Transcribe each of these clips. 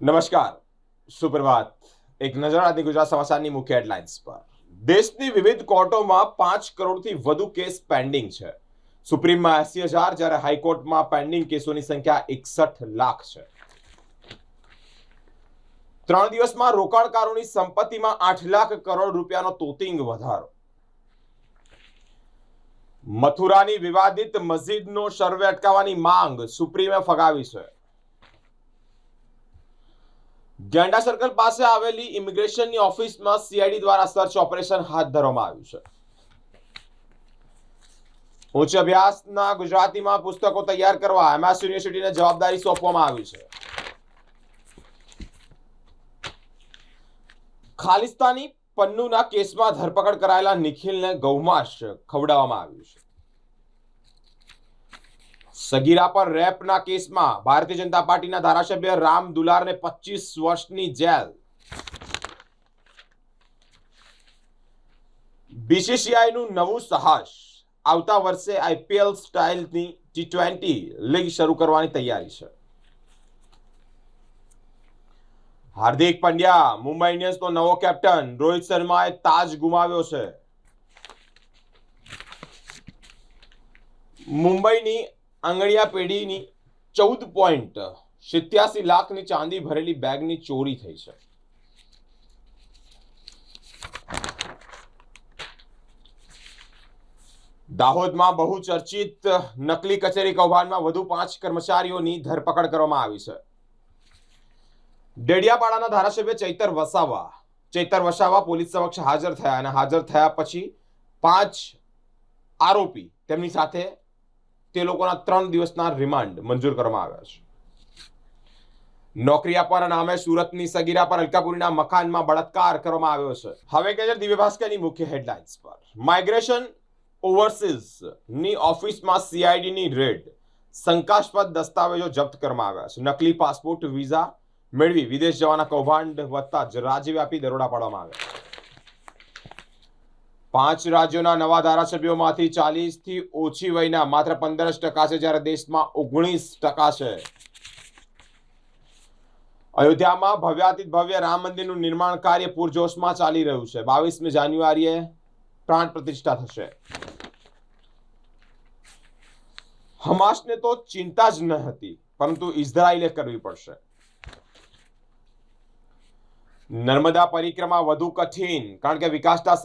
નમસ્કાર. સુપ્રભાત. એક નજર આજની ગુજરાત સમાચારની મુખ્ય હેડલાઇન્સ પર. દેશની વિવિધ કોર્ટોમાં પાંચ કરોડથી વધુ કેસ પેન્ડિંગ છે. સુપ્રીમમાં એસી હજાર જ્યારે હાઈકોર્ટમાં પેન્ડિંગ કેસોની સંખ્યા એકસઠ લાખ છે. ત્રણ દિવસમાં રોકાણકારોની સંપત્તિમાં આઠ લાખ કરોડ રૂપિયાનો તોતિંગ વધારો. મથુરાની વિવાદિત મસ્જિદનો સર્વે અટકાવવાની માંગ સુપ્રીમે ફગાવી છે. ગેંડા સર્કલ પાસે આવેલી ઇમિગ્રેશનની ઓફિસમાં સીઆઈડી દ્વારા સર્ચ ઓપરેશન હાથ ધરવામાં આવ્યું છે. ઉચ્ચ અભ્યાસના ગુજરાતીમાં પુસ્તકો તૈયાર કરવા એમએસ યુનિવર્સિટીને જવાબદારી સોંપવામાં આવી છે. ખાલિસ્તાની પન્નુના કેસમાં ધરપકડ કરાયેલા નિખિલને ગૌમાંસ ખવડાવવામાં આવ્યું છે. સગીરા પર રેપના કેસમાં ભારતીય જનતા પાર્ટીના ધારાસભ્ય રામ દુલારને પચીસ વર્ષની જેલ. બીસીસીઆઈનું નવું સાહસ. આવતા વર્ષે આઈપીએલ સ્ટાઇલની ટી ટ્વેન્ટી લીગ શરૂ કરવાની તૈયારી છે. હાર્દિક પંડ્યા, મુંબઈ ઇન્ડિયન્સનો નવો કેપ્ટન, રોહિત શર્માએ તાજ ગુમાવ્યો છે. મુંબઈની આંગણિયા પેઢીની ચૌદ પોઈન્ટ સિત્યાસી લાખની ચાંદી ભરેલી બેગની ચોરી થઈ છે. દાહોદમાં બહુ ચર્ચિત નકલી કચેરી કૌભાંડમાં વધુ પાંચ કર્મચારીઓની ધરપકડ કરવામાં આવી છે. ડેડિયાપાડાના ધારાસભ્ય ચૈતર વસાવા ચૈતર વસાવા પોલીસ સમક્ષ હાજર થયા અને હાજર થયા પછી પાંચ આરોપી તેમની સાથે તે લોકોના ત્રણ દિવસના રિમાન્ડ મંજૂર કરવામાં આવ્યા છે. નોકરી આપવાના નામે સુરતની સગીરા પર અલકાપુરીના મકાનમાં બળાત્કાર કરવામાં આવ્યો છે. હવે કે દિવ્ય ભાસ્કરની મુખ્ય હેડલાઇન્સ પર. માઇગ્રેશન ઓવરસીઝની ઓફિસમાં સીઆઈડીની રેડ શંકાસ્પદ દસ્તાવેજો જપ્ત કરવામાં આવ્યા છે. નકલી પાસપોર્ટ, વિઝા મેળવી વિદેશ જવાના કૌભાંડ વધતા જ રાજ્યવ્યાપી દરોડા પાડવામાં આવ્યા પાંચ રાજ્યોના નવા ધારાસભ્યોમાંથી ચાલીસથી ઓછી વયના, માત્ર પંદર ટકા છે જ્યારે દેશમાં ઓગણીસ ટકા છે. અયોધ્યામાં ભવ્યાતીત ભવ્ય રામ મંદિરનું નિર્માણ કાર્ય પૂરજોશમાં ચાલી રહ્યું છે. બાવીસમી જાન્યુઆરીએ પ્રાણ પ્રતિષ્ઠા થશે. હમાસને તો ચિંતા જ ન હતી, પરંતુ ઇઝરાયલે કરવી પડશે. નર્મદા પરિક્રમા વધુ કઠિન, કારણ કે વિકાસના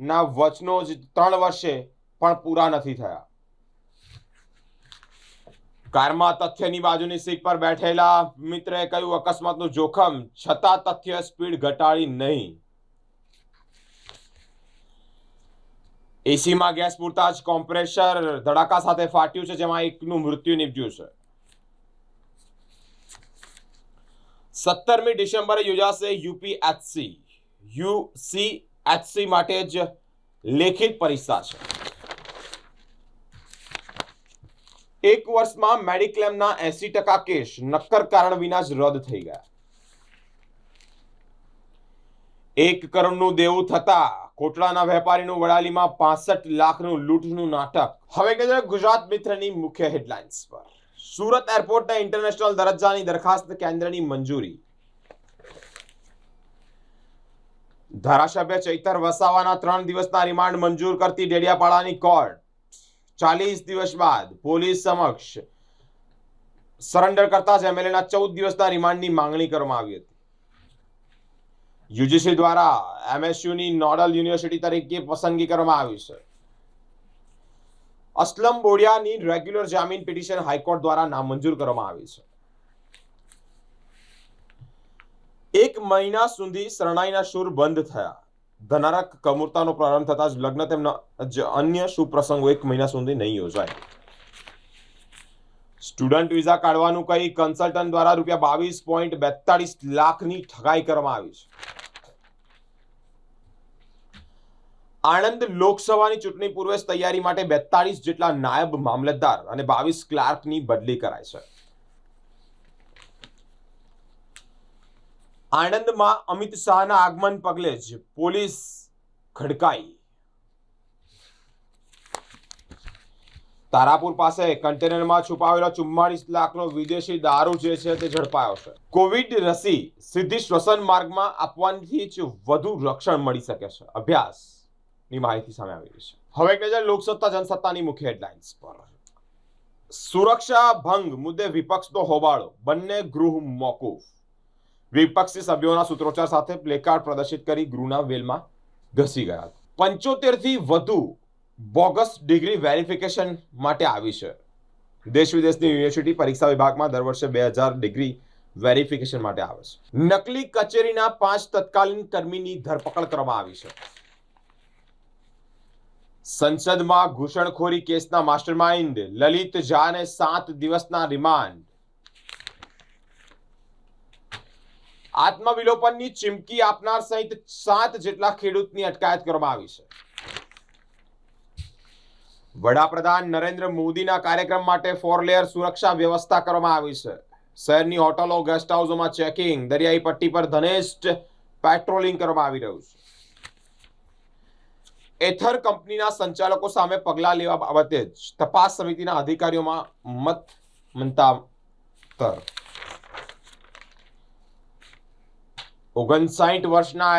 સરકારના વચનો જ ત્રણ વર્ષે પણ પૂરા નથી થયા. કારમાં તથ્યની બાજુની સીટ પર બેઠેલા મિત્રએ કહ્યું, અકસ્માતનું જોખમ, છતાં તથ્ય સ્પીડ ઘટાડી નહીં. એસીમાં ગેસ પૂરતા જ કોમ્પ્રેસર ધડાકા સાથે ફાટ્યું છે, જેમાં એકનું મૃત્યુ નિપજ્યું છે. સત્તરમી ડિસેમ્બરે યોજાશે યુપીએચસી. યુસીએચસી માટે જ લેખિત પરીક્ષા છે. એક વર્ષમાં મેડિક્લેમના એસી ટકા કેસ નક્કર કારણ વિના જ રદ થઈ ગયા. એક કરોડનું દેવું થતા કોટડાના વેપારીનું વડાલીમાં પાસઠ લાખનું લૂંટનું નાટક. હવે કે ગુજરાત મિત્રની મુખ્ય હેડલાઇન્સ પર. સુરત એરપોર્ટના ઇન્ટરનેશનલ દરજ્જાની દરખાસ્ત કેન્દ્રની મંજૂરી. ધારાસભ્ય ચૈતર વસાવાના ત્રણ દિવસના રિમાન્ડ મંજૂર કરતી ડેડિયાપાડાની કોર્ટ ચાલીસ દિવસ બાદ પોલીસ સમક્ષ સરેન્ડર કરતા જ એમએલએના ચૌદ દિવસના રિમાન્ડની માંગણી કરવામાં આવી હતી. યુજીસી દ્વારા એમએસયુની નોડલ યુનિવર્સિટી તરીકે પસંદગી કરવામાં આવી છે. અસલમ બોડિયાની રેગ્યુલર જામીન પિટિશન હાઈકોર્ટ દ્વારા નામંજૂર કરવામાં આવી છે. એક મહિના સુધી શરણાઈના સૂર બંધ થયા. ધનારક કમૂરતાનો પ્રારંભ થતા જ લગ્ન તેમના જ અન્ય સુપ્રસંગો પ્રસંગો એક મહિના સુધી નહીં યોજાય. સ્ટુડન્ટ વિઝા કાઢવાનું કહી કન્સલ્ટન્ટ દ્વારા રૂપિયા બાવીસ પોઈન્ટ બેતાળીસ લાખની ઠગાઈ કરવામાં આવી છે. આણંદ લોકસભાની ચૂંટણી પૂર્વે તૈયારી માટે બેતાળીસ જેટલા નાયબ મામલતદાર અને બાવીસ ક્લાર્કની બદલી કરાઈ છે. આણંદમાં અમિત શાહના આગમન પગલે જ પોલીસ ખડકાઈ. તારાપુર પાસે કન્ટેનરમાં છુપાવેલો ચુમ્માળીસ લાખનો વિદેશી દારૂ જે છે તે ઝડપાયો છે. કોવિડ રસી સીધી શ્વસન માર્ગમાં આપવાથી જ વધુ રક્ષણ મળી શકે છે. અભ્યાસની માહિતી સામે આવી રહી છે. હવે એક નજર લોકસત્તા જનસત્તાની મુખ્ય હેડલાઇન્સ પર. સુરક્ષા ભંગ મુદ્દે વિપક્ષનો હોબાળો. બંને ગૃહ મોકૂફ. વિપક્ષી સભ્યોના સૂત્રોચ્ચાર સાથે પ્લેકાર્ડ પ્રદર્શિત કરી ગૃહના વેલમાં ઘસી ગયા પંચોતેરથી વધુ બોગસ ડિગ્રી વેરિફિકેશન માટે આવી છે. દેશ વિદેશની યુનિવર્સિટી પરીક્ષા વિભાગમાં દર વર્ષે બે હજાર ડિગ્રી વેરિફિકેશન માટે આવે છે. નકલી કચેરીના પાંચ તત્કાલીન કર્મીની ધરપકડ કરવામાં આવી છે. સંસદમાં ઘૂસણખોરી કેસના માસ્ટરમાઇન્ડ લલિત ઝાને સાત દિવસના રિમાન્ડ આત્મવિલોપનની ચીમકી આપનાર સહિત સાત જેટલા ખેડૂતની અટકાયત કરવામાં આવી છે. વડાપ્રધાન નરેન્દ્ર મોદીના કાર્યક્રમ માટે ફોર લેયર સુરક્ષા વ્યવસ્થા કરવામાં આવી છે. શહેરની હોટલો, ગેસ્ટ હાઉસોમાં ચેકિંગ, દરિયાઈ પટ્ટી પર ધનેષ્ઠ પેટ્રોલિંગ કરવામાં આવી રહ્યું છે. એથર કંપનીના સંચાલકો સામે પગલાં લેવા બાબતે જ તપાસ સમિતિના અધિકારીઓમાં મત મંતાંતર ઓગણસાઠ વર્ષના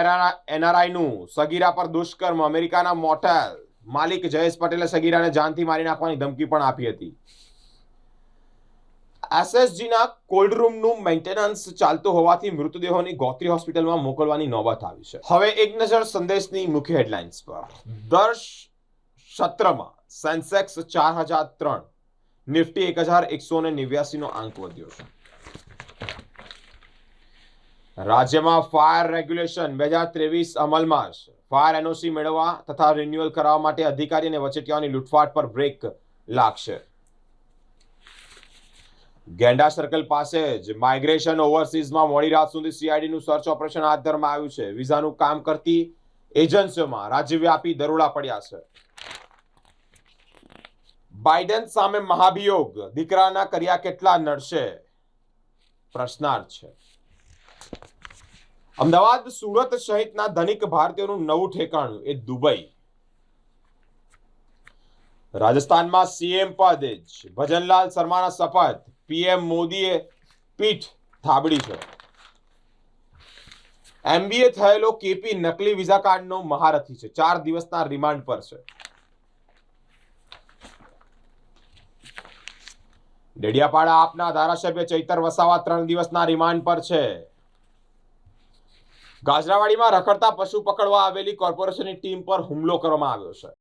એનઆરઆઈ નું સગીરા પર દુષ્કર્મ, અમેરિકાના મોટેલ માલિક જયેશ પટેલે સગીરાને જાનથી મારી નાખવાની ધમકી પણ આપી હતી. એસએસજીના કોલ્ડ મેન્ટેનન્સ ચાલતું હોવાથી મૃતદેહોની ગોત્રી હોસ્પિટલમાં મોકલવાની નોબત આવી છે. હવે એક નજર સંદેશની મુખ્ય હેડલાઇન્સ પર. દર સત્રમાં સેન્સેક્સ ચાર હજાર ત્રણ, નિફ્ટી એક હજાર એકસો ને નેવ્યાસી નો આંક વધ્યો છે. રાજ્યમાં ફાયર રેગ્યુલેશન બે હજાર ત્રેવીસ અમલમાં ફાયર એનઓસી મેળવવા તથા રિન્યુઅલ કરાવવા માટે અધિકારી અને વચેટિયાઓની લૂંટફાટ પર બ્રેક લાગશે. ગેંડા સર્કલ પાસે જ માઇગ્રેશન ઓવરસીઝમાં મોડી રાત સુધી સીઆઈડીનું સર્ચ ઓપરેશન હાથ ધરવામાં આવ્યું છે. વિઝાનું કામ કરતી એજન્સીઓમાં રાજ્યવ્યાપી દરોડા પડ્યા છે. બાઇડન સામે મહાભિયોગ. દીકરાના કર્યા કેટલા નડશે? પ્રશ્નાર્થ છે. અમદાવાદ સુરત સહિતના ધનિક ભારતીયોનું નવું ઠેકાણું એ દુબઈ. રાજસ્થાનમાં સીએમ પદ જ ભજનલાલ શર્માના શપથ, પીએમ મોદીએ પીઠ થાબડી છે. એમબીએ થયેલો કેપી નકલી વિઝા કાર્ડનો મહારથી છે. ચાર દિવસના રિમાન્ડ પર છે. ડેડિયાપાડા આપના ધારાસભ્ય ચૈતર વસાવા ત્રણ દિવસના રિમાન્ડ પર છે. ગાજરાવાડીમાં રખડતા પશુ પકડવા આવેલી કોર્પોરેશનની ટીમ પર હુમલો કરવામાં આવ્યો છે.